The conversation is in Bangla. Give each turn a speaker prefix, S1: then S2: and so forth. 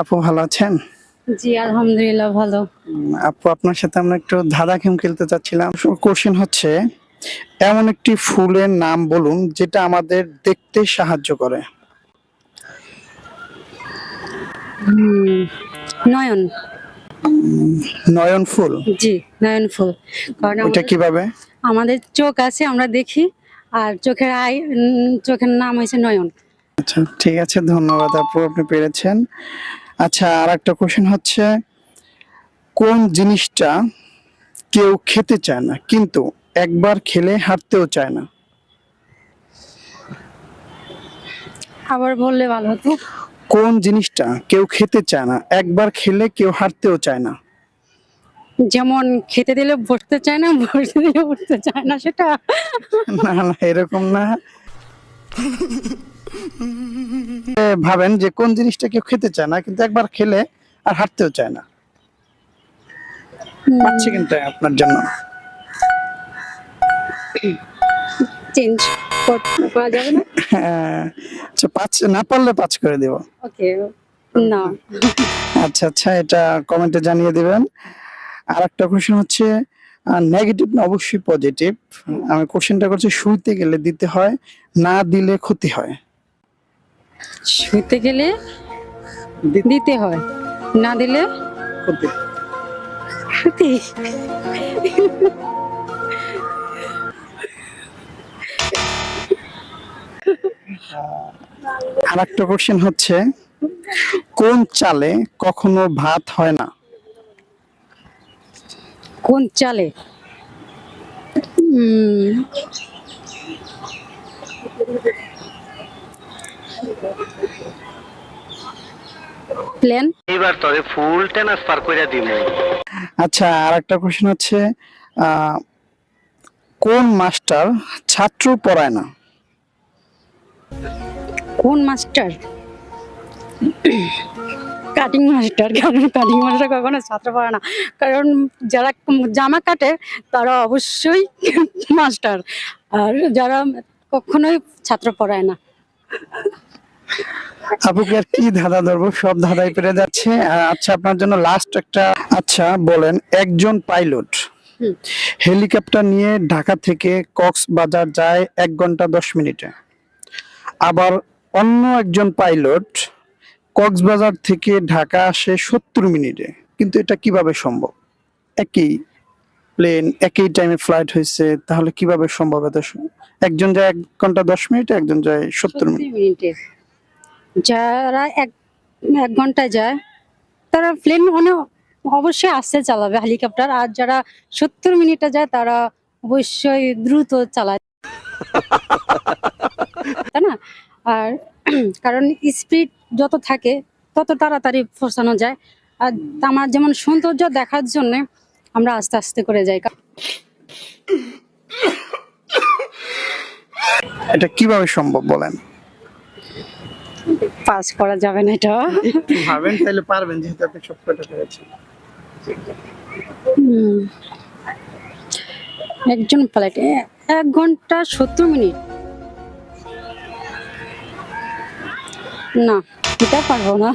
S1: আপু ভালো আছেন?
S2: জি আলহামদুলিল্লাহ ভালো।
S1: আপু আপনার সাথে আমরা একটু ধাঁধা খেম খেলতে চাচ্ছিলাম। কোশ্চেন হচ্ছে এমন একটি ফুলের নাম বলুন যেটা আমাদের দেখতে সাহায্য করে।
S2: নয়ন।
S1: নয়ন ফুল?
S2: জি নয়ন ফুল। কারণ
S1: ওটা কীভাবে?
S2: আমাদের চোখ আছে আমরা দেখি আর চোখের আই চোখের নাম হয়েছে নয়ন।
S1: আচ্ছা ঠিক আছে ধন্যবাদ আপু আপনি পেরেছেন। আচ্ছা আর একটা কোশ্চেন হচ্ছে কোন জিনিসটা কেউ খেতে চায় না কিন্তু একবার খেলে হাঁটতেও চায় না?
S2: আবার বললে ভালো হতো।
S1: কোন জিনিসটা কেউ খেতে চায় না একবার খেলে কেউ হাঁটতেও চায় না?
S2: যেমন খেতে দিলে বসতে চায় না বসতে দিলে উঠতে চায় না সেটা।
S1: না না এরকম না। ভাবেন যে কোন জিনিসটা কেউ খেতে চায় না কিন্তু একবার খেলে আর হাঁটতেও চায় না। পাচ্ছি কিন্তু আপনার জন্য।
S2: চেঞ্জ করা যাবে না?
S1: হ্যাঁ, আচ্ছা পাঁচ না পারলে পাঁচ করে দেব।
S2: ওকে না।
S1: আচ্ছা আচ্ছা এটা কমেন্টে জানিয়ে দিবেন। আর একটা কোশ্চেন হচ্ছে নেগেটিভ না অবশ্যই পজিটিভ আমি কোশ্চেনটা করছি শুইতে গেলে দিতে হয় না দিলে ক্ষতি হয়।
S2: শুতে গেলে
S1: দিতে
S2: হয় না দিলে
S1: আর একটা কোশ্চেন হচ্ছে কোন চালে কখনো ভাত হয় না?
S2: কোন চালে? উম, প্লেন?
S3: এইবার তবে ফুল ট্রান্সফার করে দিব
S1: আচ্ছা আর একটা কোশ্চেন হচ্ছে আহ, কোন মাস্টার ছাত্র পড়ায় না?
S2: কোন মাস্টার? কাটিং মাস্টার কারণ কাটিং মাস্টার কখনো ছাত্র পড়ে না। কারণ যারা জামা কাটে তারা অবশ্যই মাস্টার। আর যারা কখনোই ছাত্র পড়ায় না।
S1: আপুকে আর কি ধাঁধা ধরবো? সব ধাঁধাই পেরে যাচ্ছে। আচ্ছা আপনার জন্য লাস্ট একটা আচ্ছা বলেন একজন পাইলট হেলিকপ্টার নিয়ে ঢাকা থেকে কক্সবাজার যায় এক ঘণ্টা দশ মিনিটে। আবার অন্য একজন পাইলট কক্সবাজার থেকে ঢাকা আসে সত্তর মিনিটে। কিন্তু এটা কীভাবে সম্ভব? একই প্লেন একই টাইমে ফ্লাইট হয়েছে তাহলে কীভাবে সম্ভব এটা একজন যায় এক ঘণ্টা দশ মিনিটে একজন যায় সত্তর মিনিট।
S2: সত্তর মিনিটে। যারা এক এক ঘন্টায় যায়, তারা প্লেন মানে অবশ্যই আস্তে চালাবে হেলিকপ্টার আর যারা সত্তর মিনিটে যায়, তারা অবশ্যই দ্রুত চালায়। তাই না? আর কারণ স্পিড যত থাকে, তত তাড়াতাড়ি পৌঁছানো যায়। আর আমার যেমন সৌন্দর্য দেখার জন্য আমরা আস্তে আস্তে করে যাই।
S1: এটা কীভাবে সম্ভব বলেন?
S2: পাস করা যাবে না এটা।
S1: একটু ভাবেন তাহলে পারবেন যেহেতু আপনি সব কটা পেরেছেন
S2: একজন ফ্লাইট এক ঘণ্টা সত্তর মিনিট। না এটা পারব না।